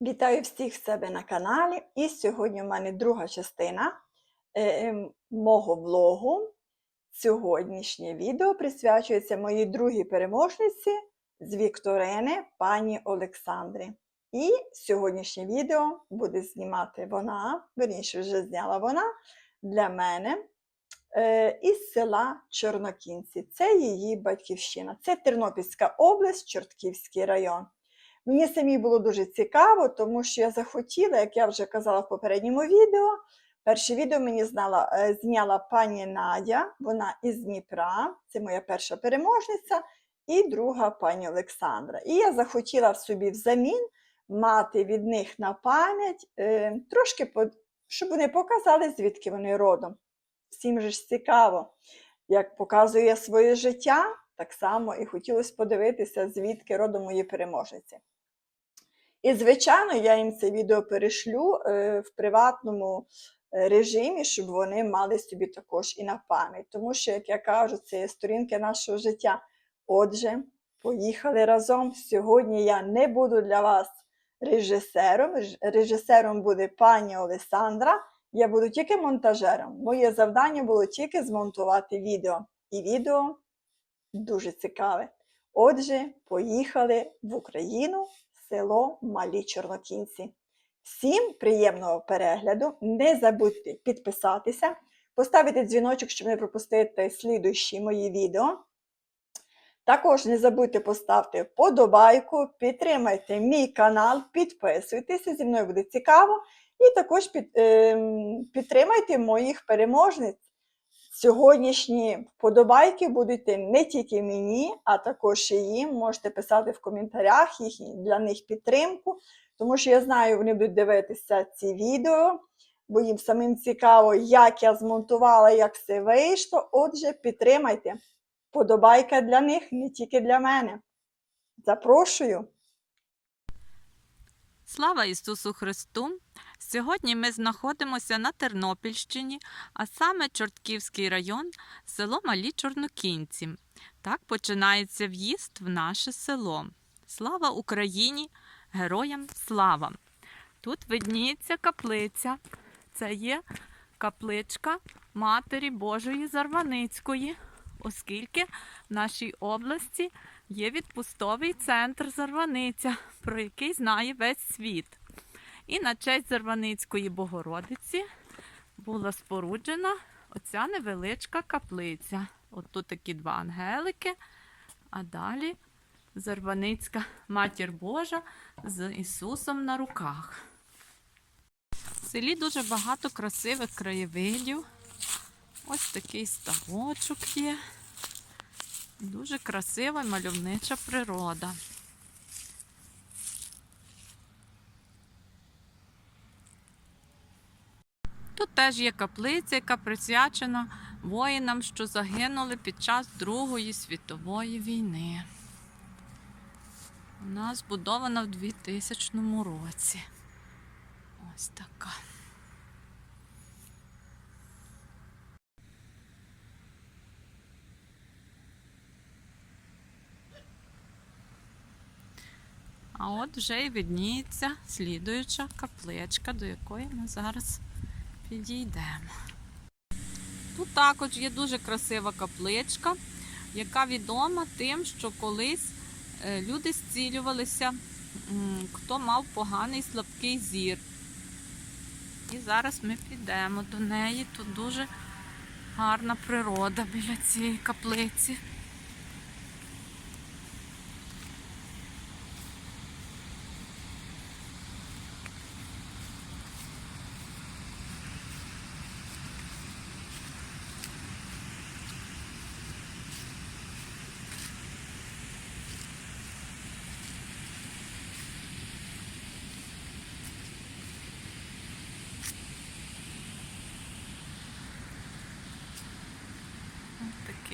Вітаю всіх в себе на каналі. І сьогодні у мене друга частина е, ем, мого влогу. Сьогоднішнє відео присвячується моїй другій переможниці з Вікторини, пані Олександрі. І сьогоднішнє відео буде знімати вона, верніше вже зняла вона для мене е, із села Чорнокінці. Це її батьківщина. Це Тернопільська область, Чортківський район. Мені самі було дуже цікаво, тому що я захотіла, як я вже казала в попередньому відео. Перше відео мені знала, е, зняла пані Надя, вона із Дніпра, це моя перша переможниця, і друга пані Олександра. І я захотіла в собі взамін мати від них на пам'ять е, трошки, щоб вони показали, звідки вони родом. Всім же ж цікаво, як показує своє життя, так само і хотілося подивитися, звідки родом мої переможниці. І, звичайно, я їм це відео перешлю е, в приватному е, режимі, щоб вони мали собі також і на пам'ять. Тому що, як я кажу, це є сторінки нашого життя. Отже, поїхали разом. Сьогодні я не буду для вас режисером. Режисером буде пані Олександра. Я буду тільки монтажером. Моє завдання було тільки змонтувати відео. І відео дуже цікаве. Отже, поїхали в Україну, село Малі Чорнокінці. Всім приємного перегляду! Не забудьте підписатися, поставити дзвіночок, щоб не пропустити слідуючі мої відео. Також не забудьте поставити вподобайку, підтримайте мій канал, підписуйтеся, зі мною буде цікаво. І також під, ем, підтримайте моїх переможниць. Сьогоднішні вподобайки будуть не тільки мені, а також і їм. Можете писати в коментарях їх, для них підтримку, тому що я знаю, вони будуть дивитися ці відео, бо їм самим цікаво, як я змонтувала, як все вийшло. Отже, підтримайте. Вподобайка для них, не тільки для мене. Запрошую! Слава Ісусу Христу! Сьогодні ми знаходимося на Тернопільщині, а саме Чортківський район, село Малі Чорнокінці. Так починається в'їзд в наше село. Слава Україні! Героям слава! Тут видніється каплиця. Це є капличка Матері Божої Зарваницької, оскільки в нашій області є відпустовий центр Зарваниця, про який знає весь світ. І на честь Зарваницької Богородиці була споруджена оця невеличка каплиця. От тут такі два ангелики, а далі Зарваницька Матір Божа з Ісусом на руках. В селі дуже багато красивих краєвидів. Ось такий ставочок є. Дуже красива мальовнича природа. Тут теж є каплиця, яка присвячена воїнам, що загинули під час Другої світової війни. Вона збудована в 2000 році. Ось така. А от вже і видніється слідуюча капличка, до якої ми зараз підійдемо. Тут також є дуже красива капличка, яка відома тим, що колись е, люди зцілювалися, хто мав поганий слабкий зір. І зараз ми підемо до неї. Тут дуже гарна природа біля цієї каплиці.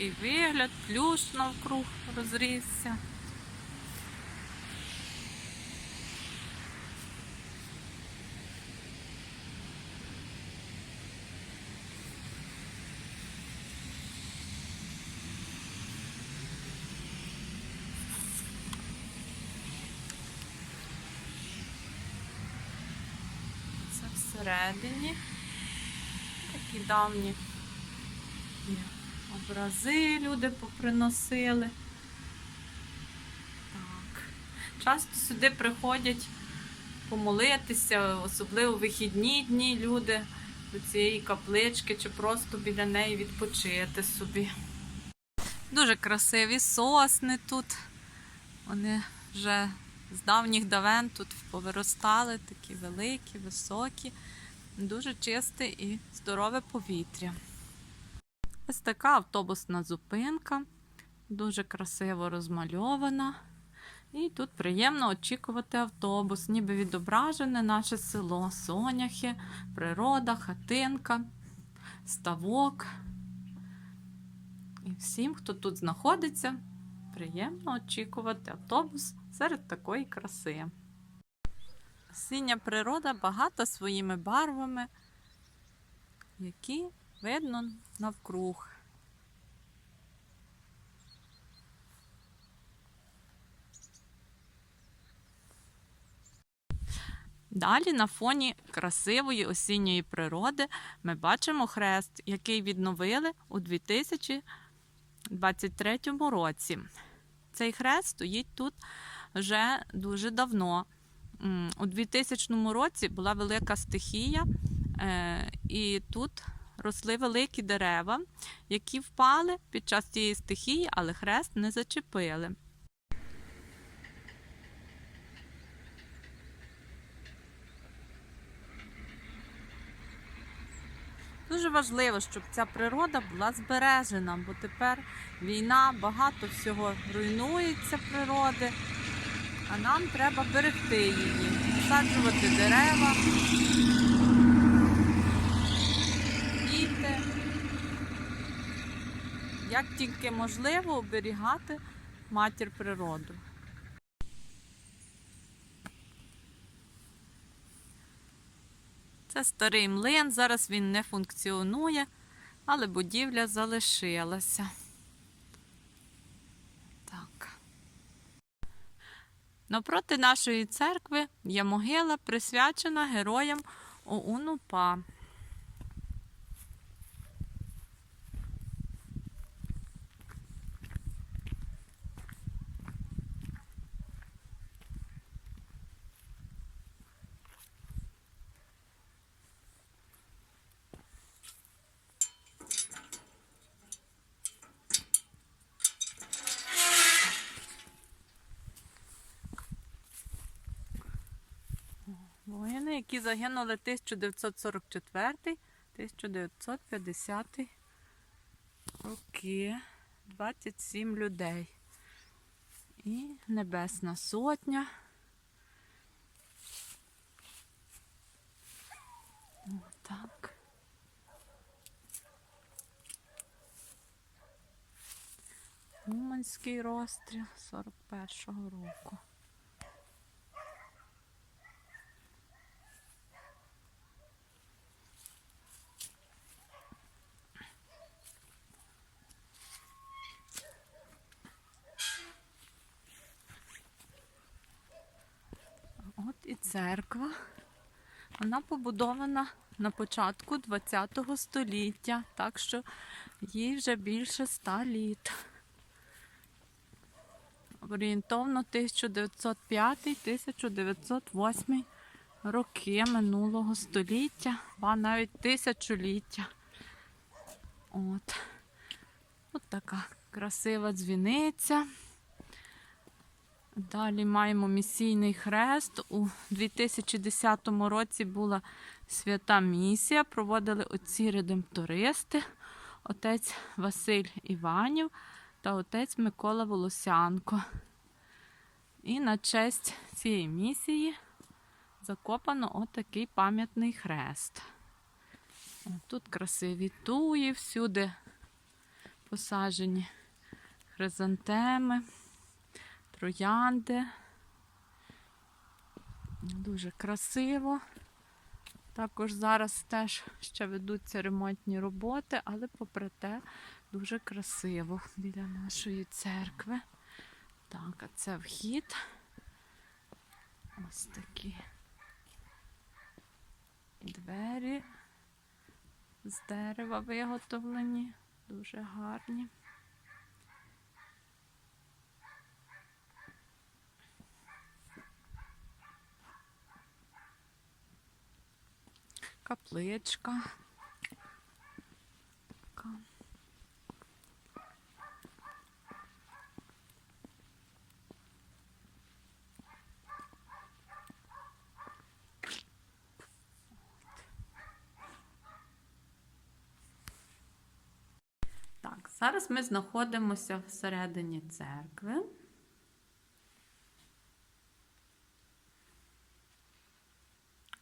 Такий вигляд, плющ навкруг розрісся. всередині. Такі давні образи люди поприносили. Так. Часто сюди приходять помолитися, особливо вихідні дні люди до цієї каплички чи просто біля неї відпочити собі. Дуже красиві сосни тут. Вони вже з давніх давен тут повиростали, такі великі, високі, дуже чисте і здорове повітря. Ось така автобусна зупинка, дуже красиво розмальована. І тут приємно очікувати автобус, ніби відображене наше село, соняхи, природа, хатинка, ставок. І всім, хто тут знаходиться, приємно очікувати автобус серед такої краси. Осіння природа багата своїми барвами, які видно навкруг. Далі на фоні красивої осінньої природи ми бачимо хрест, який відновили у 2023 році. Цей хрест стоїть тут вже дуже давно. У 2000 році була велика стихія, е, і тут росли великі дерева, які впали під час цієї стихії, але хрест не зачепили. Дуже важливо, щоб ця природа була збережена, бо тепер війна, багато всього руйнується природи, а нам треба берегти її, саджувати дерева, Як тільки можливо оберігати матір природу. Це старий млин, зараз він не функціонує, але будівля залишилася. Так. Напроти нашої церкви є могила, присвячена героям ОУН-УПА. Воїни, які загинули 1944-1950 роки. 27 людей. І Небесна Сотня. Отак. Уманський розстріл 41-го року. От і церква. Вона побудована на початку ХХ століття, так що їй вже більше ста літ. Орієнтовно 1905-1908 роки минулого століття, ба навіть тисячоліття. От. От така красива дзвіниця. Далі маємо місійний хрест. У 2010 році була свята місія. Проводили отці редемтористи, отець Василь Іванів та отець Микола Волосянко. І на честь цієї місії закопано отакий пам'ятний хрест. Тут красиві туї, всюди посаджені хризантеми троянди. Дуже красиво. Також зараз теж ще ведуться ремонтні роботи, але попри те дуже красиво біля нашої церкви. Так, а це вхід. Ось такі двері. з дерева виготовлені, дуже гарні. Капличка. Так, зараз ми знаходимося всередині церкви.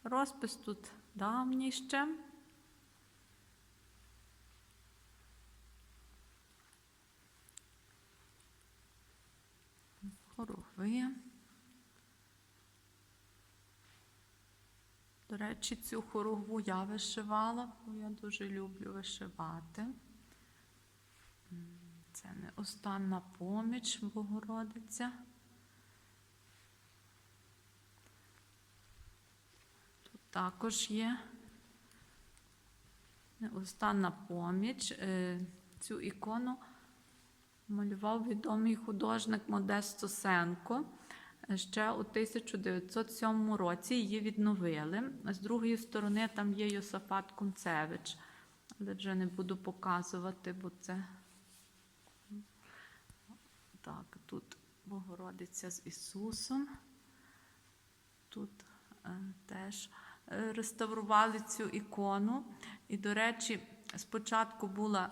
Розпис тут давній ще. Хоругви. До речі, цю хоругву я вишивала, бо я дуже люблю вишивати. Це не останна поміч Богородиця. Також є неостанна поміч. Е, Цю ікону малював відомий художник Модест Сосенко. Е, Ще у 1907 році її відновили. З другої сторони там є Йосафат Кунцевич, але вже не буду показувати, бо це так, тут Богородиця з Ісусом. Тут е, теж е, реставрували цю ікону. І, до речі, спочатку була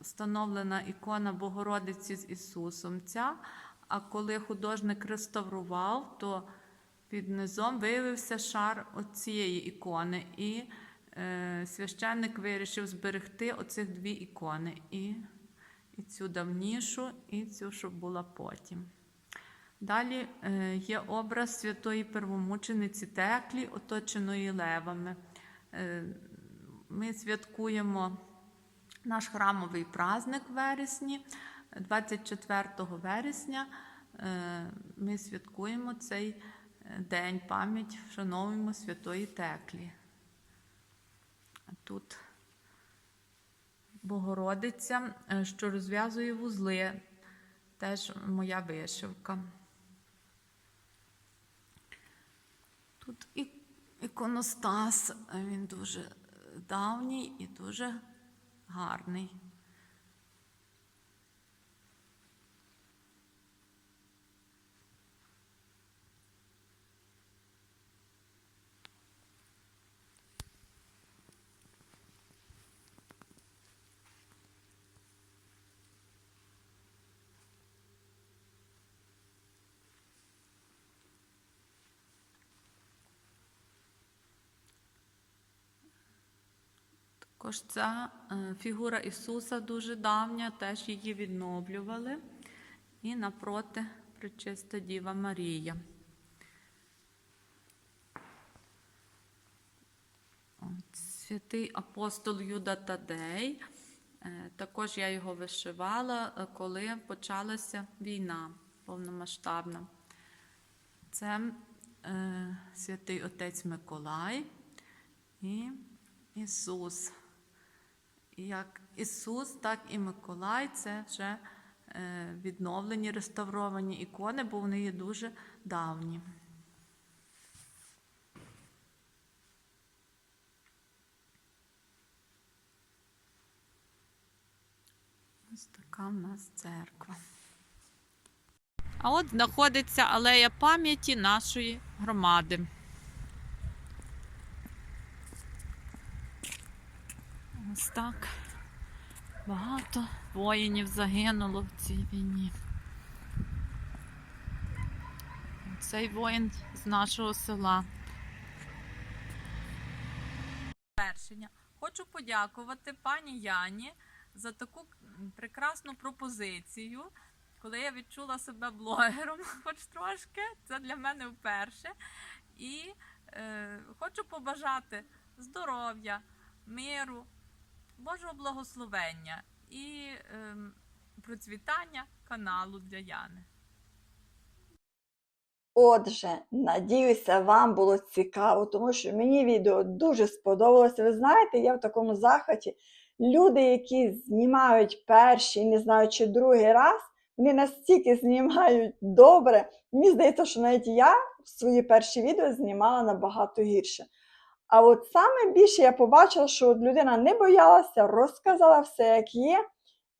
встановлена ікона Богородиці з Ісусом. Ця, а коли художник реставрував, то під низом виявився шар оцієї ікони. І е, священник вирішив зберегти оцих дві ікони. І, і цю давнішу, і цю, що була потім. Далі е, є образ святої первомучениці Теклі, оточеної левами. Е, Ми святкуємо наш храмовий праздник вересні. 24 вересня е, ми святкуємо цей день, пам'ять, вшановуємо святої Теклі. Тут Богородиця, що розв'язує вузли, теж моя вишивка. Тут іконостас, він дуже давній і дуже гарний. Також ця е, фігура Ісуса дуже давня, теж її відновлювали. І напроти Пречиста Діва Марія. Святий апостол Юда Тадей. Е, Також я його вишивала, е, коли почалася війна повномасштабна. Це святий отець Миколай і Ісус. Як Ісус, так і Миколай це вже е, відновлені, реставровані ікони, бо вони є дуже давні. Ось така в нас церква. А от знаходиться алея пам'яті нашої громади. Ось так. Багато воїнів загинуло в цій війні. Цей воїн з нашого села. Завершення. Хочу подякувати пані Яні за таку прекрасну пропозицію. Коли я відчула себе блогером, хоч трошки, це для мене вперше. І е, хочу побажати здоров'я, миру, Божого благословення і е, процвітання каналу для Яни. Отже, надіюся, вам було цікаво, тому що мені відео дуже сподобалося. Ви знаєте, я в такому захваті. Люди, які знімають перший, не знаю, чи другий раз, вони настільки знімають добре. Мені здається, що навіть я свої перші відео знімала набагато гірше. А от саме більше я побачила, що от людина не боялася, розказала все, як є,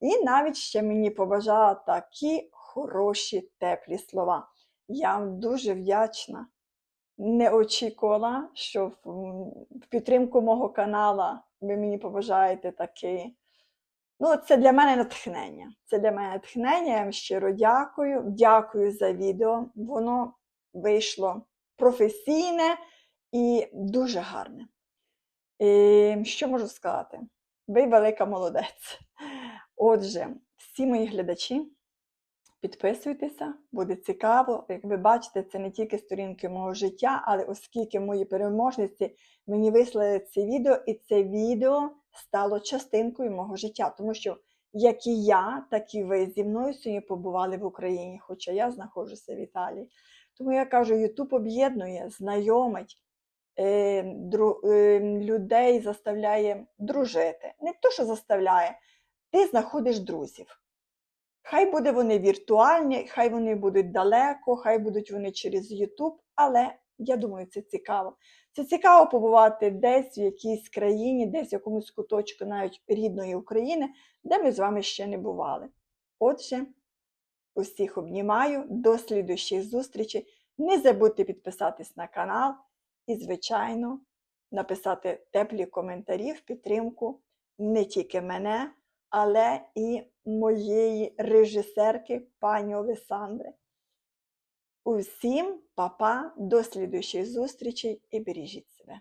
і навіть ще мені побажала такі хороші, теплі слова. Я вам дуже вдячна. Не очікувала, що в, підтримку мого канала ви мені побажаєте такі. Ну, це для мене натхнення. Це для мене натхнення. Я вам щиро дякую. Дякую за відео. Воно вийшло професійне і дуже гарне. І що можу сказати? Ви велика молодець. Отже, всі мої глядачі, підписуйтеся, буде цікаво. Як ви бачите, це не тільки сторінки мого життя, але оскільки мої переможниці мені вислали це відео, і це відео стало частинкою мого життя, тому що як і я, так і ви зі мною сьогодні побували в Україні, хоча я знаходжуся в Італії. Тому я кажу, Ютуб об'єднує, знайомить людей, заставляє дружити. Не то, що заставляє, ти знаходиш друзів. Хай буде вони віртуальні, хай вони будуть далеко, хай будуть вони через Ютуб, але я думаю, це цікаво. Це цікаво побувати десь в якійсь країні, десь в якомусь куточку навіть рідної України, де ми з вами ще не бували. Отже, усіх обнімаю, до слідущих зустрічей. Не забудьте підписатись на канал і, звичайно, написати теплі коментарі в підтримку не тільки мене, але і моєї режисерки пані Олександри. Усім па-па, до слідуючих зустрічей і бережіть себе.